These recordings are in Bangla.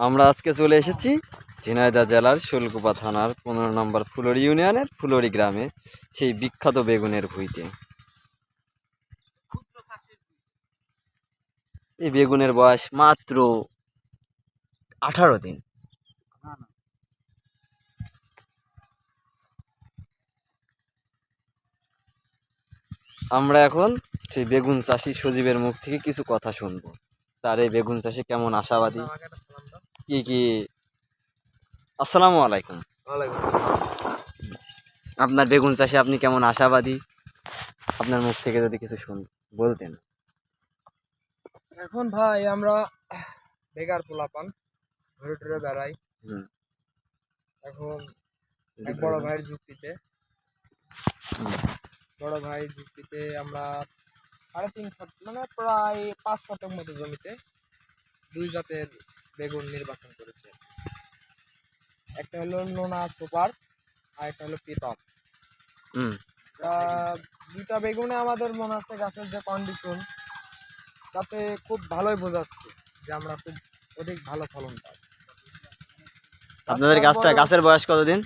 আমরা আজকে চলে এসেছি ঝিনাইদা জেলার শোলকুপা থানার পনেরো নম্বর ফুলরি ইউনিয়নের ফুলরি গ্রামে, সেই বিখ্যাত বেগুনের ভুঁইতে। এই বেগুনের বয়স মাত্র আঠারো দিন। আমরা এখন সেই বেগুন চাষি সজীবের মুখ থেকে কিছু কথা শুনব। তার এই বেগুন চাষি কেমন আশাবাদী? কি কি? আসসালামু আলাইকুম আপনার বেগুন চাষে আপনি কেমন আশাবাদী? আপনার মুখ থেকে যদি কিছু শুন বলতেন। এখন ভাই আমরা বেকার পোলাপান ঘুরে টুরে বেড়াই। এখন এক বড় ভাইয়ের যুক্তিতে। বড় ভাই যুক্তিতে আমরা সাড়ে তিন শত মানে প্রায় পাঁচ শতক মতো জমিতে দুই জাতের বেগুন নির্বাচন করেছে। একটা হলো নোনা সুপার আর একটা হলো তা দুইটা বেগুনে আমাদের মনে হচ্ছে গাছের যে কন্ডিশন তাতে খুব ভালোই বোঝাচ্ছে যে আমরা খুব অধিক ভালো ফলন পাই আপনাদের গাছটা গাছের বয়স কতদিন?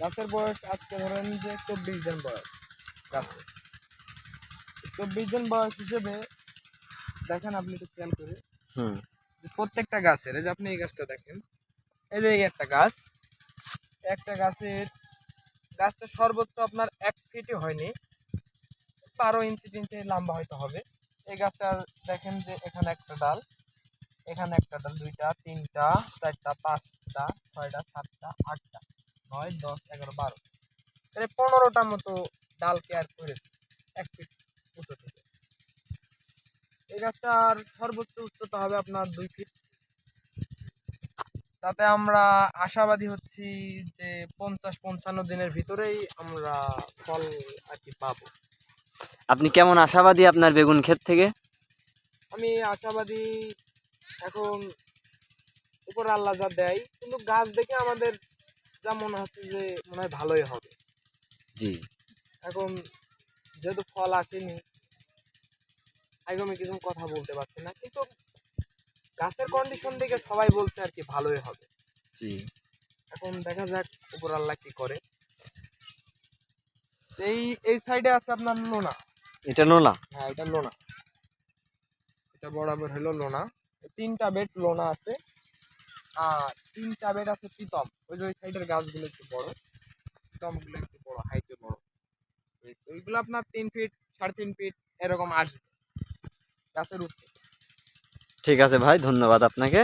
গাছের বয়স আজকে ধরেন যে চব্বিশ দিন বয়স গাছের চব্বিশ দিন বয়স হিসেবে দেখেন আপনি একটু খেয়াল করে। হুম। প্রত্যেকটা গাছের, এই যে আপনি এই গাছটা দেখেন, এই যে এই একটা গাছ, একটা গাছের গাছটা সর্বোচ্চ আপনার এক ফিটই হয়নি, বারো ইঞ্চি তিনটে লম্বা হয়তো হবে। এই গাছটার দেখেন যে এখানে একটা ডাল, এখানে একটা ডাল, দুইটা, তিনটা, চারটা, পাঁচটা, ছয়টা, সাতটা, আটটা, নয়, দশ, এগারো, বারো। মানে পনেরোটা মতো ডাল কেয়ার করেছে, এক ফিট। এই গাছটার সর্বোচ্চ উচ্চতা হবে আপনার দুই ফিট তাতে আমরা আশাবাদী হচ্ছি যে পঞ্চাশ পঞ্চান্ন দিনের ভিতরেই আমরা ফল আর কি পাবো। আপনি কেমন আশাবাদী আপনার বেগুন ক্ষেত থেকে? আমি আশাবাদী এখন উপর আল্লাহ যা দেয় কিন্তু গাছ দেখে আমাদের যা মনে হচ্ছে যে মনে হয় ভালোই হবে। জি। এখন যেহেতু ফল আসেনি একদম আমি কিছু কথা বলতে পারছি না কিন্তু গাছের কন্ডিশন দেখে সবাই বলছে আর কি ভালোই হবে। জি। এখন দেখা যাক উপর আল্লাহ কি করে। এই এই সাইডে আছে আপনার লোনা। এটা নোলা হ্যাঁ এটা লোনা। এটা বরাবর হলো লোনা। তিনটা বেড লোনা আছে। আর তিনটা বেড আছে পিতম ওই যে ওই সাইডের গাছগুলো একটু বড়। পিতমগুলো একটু বড় হাইটে বড়। ওই- ওইগুলো আপনার তিন ফিট সাড়ে তিন ফিট এরকম আসবে। গাছের উচ্চতা ঠিক আছে ভাই ধন্যবাদ আপনাকে।